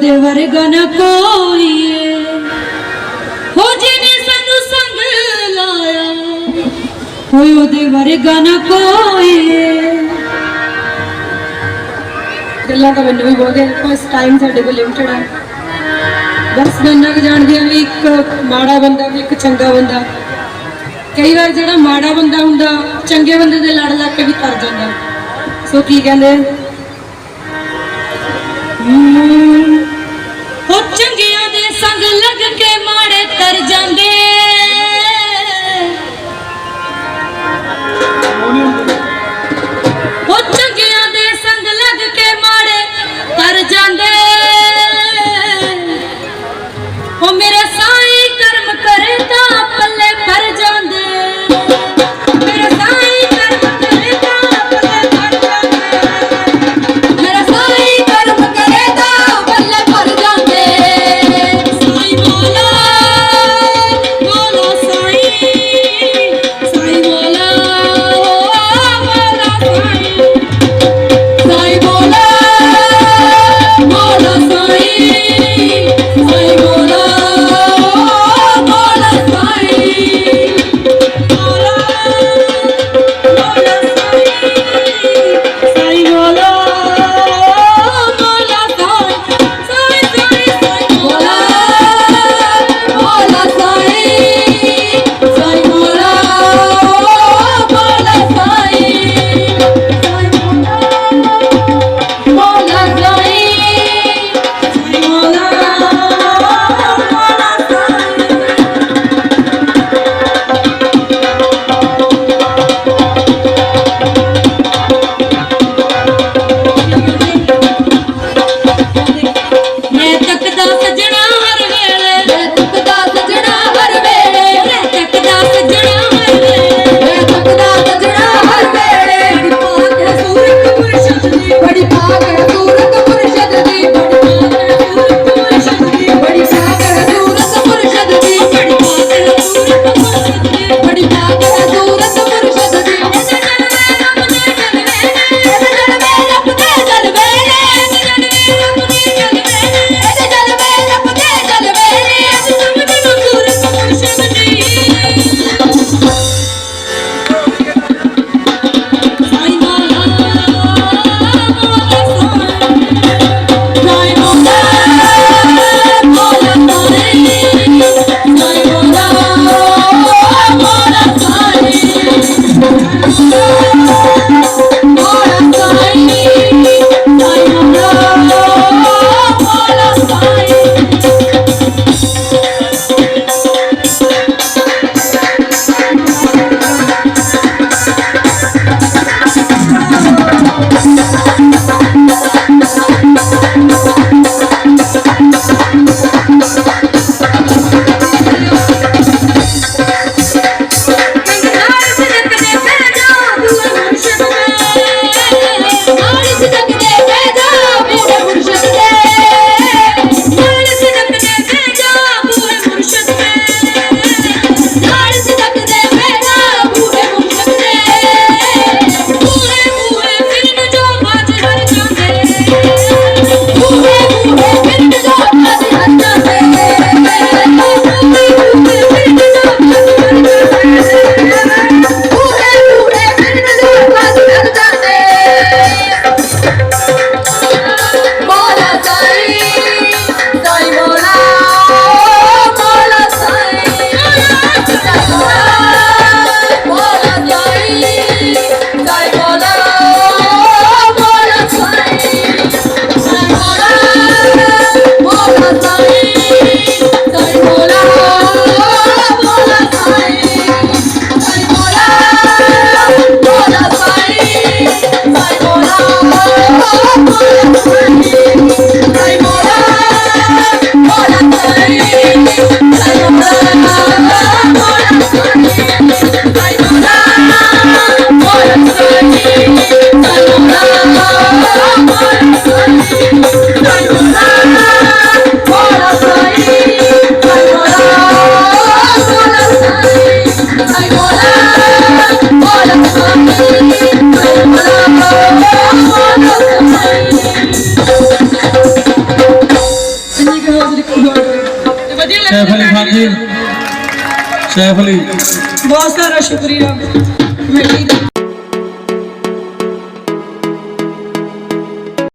ਉਹਦੇ ਵਰਗਾ ਨਾ ਕੋਈ ਏ ਉਹਦੇ ਵਰਗਾ ਨਾ ਕੋਈ ਗੱਲਾਂ ਤਾਂ ਮੈਨੂੰ ਵੀ ਬੋਲਦੇ ਬਸ ਟਾਈਮ ਸਾਡੇ ਕੋਲ ਲਿਮਟਿਡ ਹੈ ਬਸ ਬੰਨਾ ਕਿ ਜਾਣਦੇ ਆ ਵੀ ਇੱਕ ਮਾੜਾ ਬੰਦਾ ਵੀ ਇੱਕ ਚੰਗਾ ਬੰਦਾ। ਕਈ ਵਾਰ ਜਿਹੜਾ ਮਾੜਾ ਬੰਦਾ ਹੁੰਦਾ, ਚੰਗੇ ਬੰਦੇ ਦੇ ਲੜ ਲੱਗ ਕੇ ਵੀ ਤਰ ਜਾਂਦਾ। ਸੋ ਕੀ ਕਹਿੰਦੇ? ਹੋ। ਚੰਗਿਆਂ ਦੇ ਸੰਗ ਲੱਗ ਸੈਫ ਜੀ ਸੈਫ ਅਲੀ ਬਹੁਤ ਸਾਰਾ ਸ਼ੁਕਰੀਆ। ਕਮੇਟੀ ਦਾ